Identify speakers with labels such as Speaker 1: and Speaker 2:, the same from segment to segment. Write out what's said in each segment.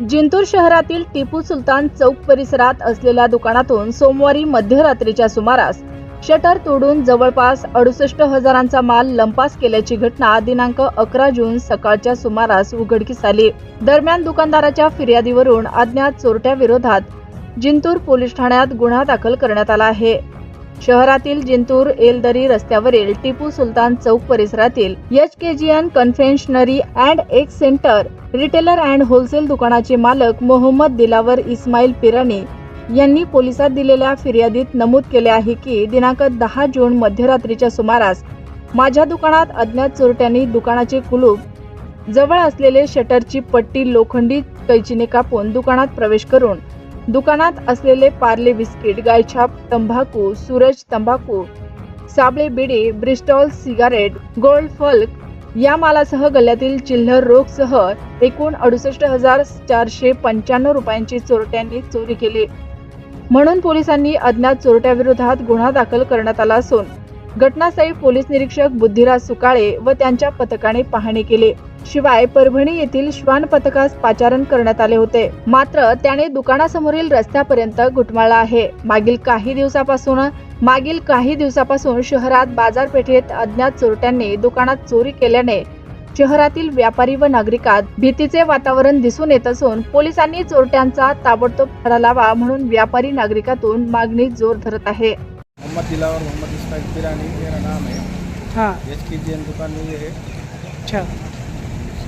Speaker 1: जिंतूर शहरातील टिपू सुलतान चौक परिसरात असलेल्या दुकानातून सोमवारी मध्यरात्रीच्या सुमारास शटर तोडून जवळपास अडुसष्ट हजारांचा माल लंपास केल्याची घटना दिनांक अकरा जून सकाळच्या सुमारास उघडकीस आली. दरम्यान दुकानदाराच्या फिर्यादीवरून अज्ञात चोरट्या विरोधात जिंतूर पोलीस ठाण्यात गुन्हा दाखल करण्यात आला आहे. शहरातील जिंतूर एलदरी रस्त्यावरील टिपू सुलतान चौक परिसरातील H K G N confectionery and एक सेंटर रिटेलर अँड होलसेल दुकानाचे मालक मोहम्मद दिलावर इस्माईल पिराणी यांनी पोलिसात दिलेल्या फिर्यादीत नमूद केले आहे की दिनांक दहा जून मध्यरात्रीच्या सुमारास माझ्या दुकानात अज्ञात चोरट्यांनी दुकानाचे कुलूप जवळ असलेले शटरची पट्टी लोखंडी कैचीने कापून दुकानात प्रवेश करून दुकानात असलेले पार्ले बिस्किट गायछाप तंबाखू सूरज तंबाखू साबळे बिडे ब्रिस्टॉल सिगारेट गोल्ड फल्क या मालासह गल्ल्यातील चिल्लर रोखसह एकूण अडुसष्ट हजार चारशे पंच्याण्णव रुपयांची चोरट्यांनी चोरी केली. म्हणून पोलिसांनी अज्ञात चोरट्याविरोधात गुन्हा दाखल करण्यात आला असून घटनास्थळी पोलीस निरीक्षक बुद्धिराज सुकाळे व त्यांच्या पथकाने पाहणी केली. शिवाय परभणी येथील श्वान पथकास पाचारण करण्यात आले होते. मात्र त्याने दुकानासमोरील रस्त्यापर्यंत घुटमाळला आहे. मागील काही दिवसापासून मागील काही दिवसापासून शहरात बाजारपेठेत अज्ञात चोरट्यांनी दुकानात चोरी केल्याने शहरातील व्यापारी व नागरिकात भीतीचे वातावरण दिसून येत असून पोलिसांनी चोरट्यांचा ताबडतोब छडा लावा म्हणून व्यापारी नागरिकातून मागणी जोर धरत आहे.
Speaker 2: मोहम्मद दिलावर मोहम्मद इस्माइल पिरानी मेरा नाम है।
Speaker 3: हाँ।
Speaker 2: एच की जी दुकान में ये है।
Speaker 3: अच्छा।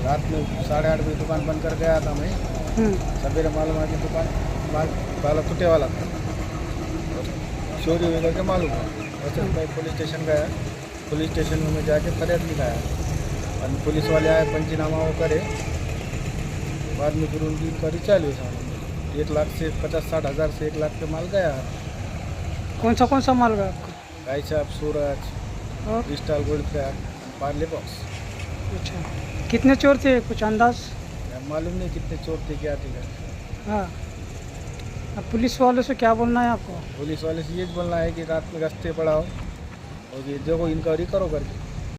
Speaker 2: रात में साढ़े आठ बजे दुकान बंद कर गया था मैं।
Speaker 3: हम्म,
Speaker 2: सवेरे मालूम है कि दुकान माल ताला टूटे वाला था। चोरी हुई करके मालूम हुआ। वैसे मैं पुलिस स्टेशन गया। पुलिस स्टेशन में मैं जाके फरियाद लिखाया। और पुलिस वाले आए पंचनामा वो करे। बाद में फिर उनकी इंक्वायरी चालू है एक लाख से पचास साठ हज़ार से एक लाख के माल गया।
Speaker 3: कौन सा कौन सा माल है आपका?
Speaker 2: भाई साहब सूरज
Speaker 3: और?
Speaker 2: क्रिस्टल गोल्ड का पार्ले बॉक्स
Speaker 3: अच्छा। कितने चोर थे? कुछ अंदाज?
Speaker 2: मालूम नहीं कितने चोर थे क्या थे।
Speaker 3: हाँ। अब पुलिस वाले से क्या बोलना है आपको?
Speaker 2: पुलिस वाले से ये बोलना है कि रात में गश्ते हो और ये देखो इंक्वायरी करो करके।